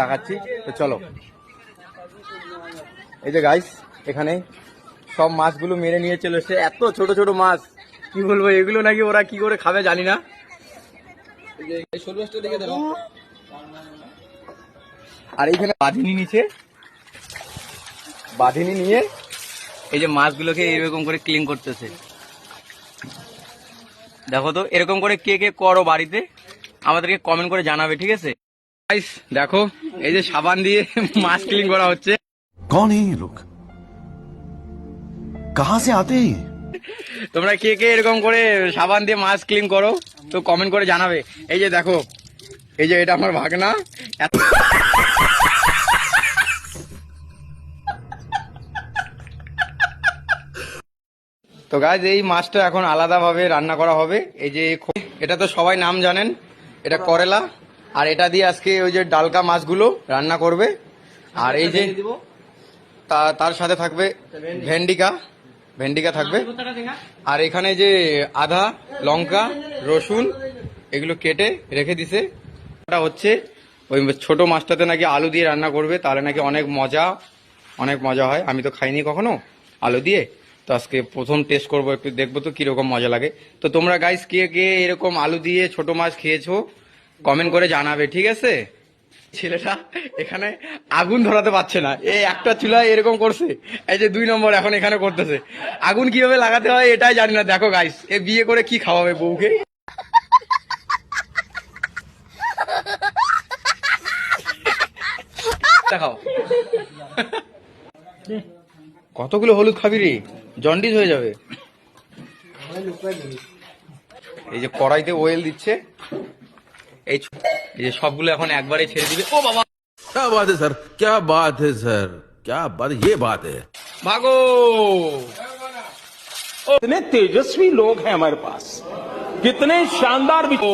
দেখাচ্ছি? তো চলো। এই যে গাইস এখানে সব মাছগুলো মেরে নিয়ে চলে এসছে। এত ছোট ছোট মাছ। কি বলব এগুলো নাকি ওরা কি করে খাবে জানি না। আর এইখানে বাঁধিনি নিচে। বাঁধিনি নিয়ে এই যে মাছগুলোকে এরকম করে ক্লিন করতেছে। দেখো তো এরকম করে কে কে করো বাড়িতে আমাদেরকে কমেন্ট করে জানাবে ঠিক আছে? দেখো এই যে সাবান দিয়ে মাছ ক্লিন করা হচ্ছে। কোন এই লোক से आते हैं তোমরা কে কে এরকম করে সাবান দিয়ে মাছ ক্লিন করো তো কমেন্ট করে জানাবে। এই যে দেখো এই যে এটা আমার ভাগনা। তো গাইস এই মাছটা এখন আলাদাভাবে রান্না করা হবে। এই যে এটা তো সবাই নাম জানেন। এটা করেলা। আর এটা দিয়ে আজকে ওই যে ডালকা মাছগুলো রান্না করবে। আর এই যে তা- তার সাথে থাকবে ভেন্ডিকা। ভেন্ডিকা থাকবে। আর এখানে যে আদা লঙ্কা রসুন এগুলো কেটে রেখে দিছে। ওটা হচ্ছে ওই ছোট মাছটাতে নাকি আলু দিয়ে রান্না করবে তাহলে নাকি অনেক মজা অনেক মজা হয়। আমি তো খাইনি কখনো আলু দিয়ে। তো আজকে প্রথম টেস্ট করব একটু দেখব তো কীরকম মজা লাগে। তো তোমরা গাইস কে কে এরকম আলু দিয়ে ছোট মাছ খেয়েছো? কমেন্ট করে জানাবে, ঠিক আছে? ছেলেটা এখানে আগুন ধরাতে পারছে না। এই একটা চুলা এরকম করছে, এই যে দুই নম্বর এখন এখানে করতেছে। আগুন কীভাবে লাগাতে হয় এটাই জানি না। দেখো গাইস এ বিয়ে করে কি খাওয়াবে বউকে? দেখাও। কতগুলো হলুদ খাবি রে? জন্ডিস হয়ে যাবে। এই যে কড়াইতে ওয়েল দিচ্ছে। এই ছ- এই যে সবগুলো এখন একবারে ছেড়ে দিবে ও বাবা क्या बात है सर क्या बात है सर क्या बात ये बात है ভাগো कितने तेजस्वी लोग हैं हमारे पास कितने शानदार ও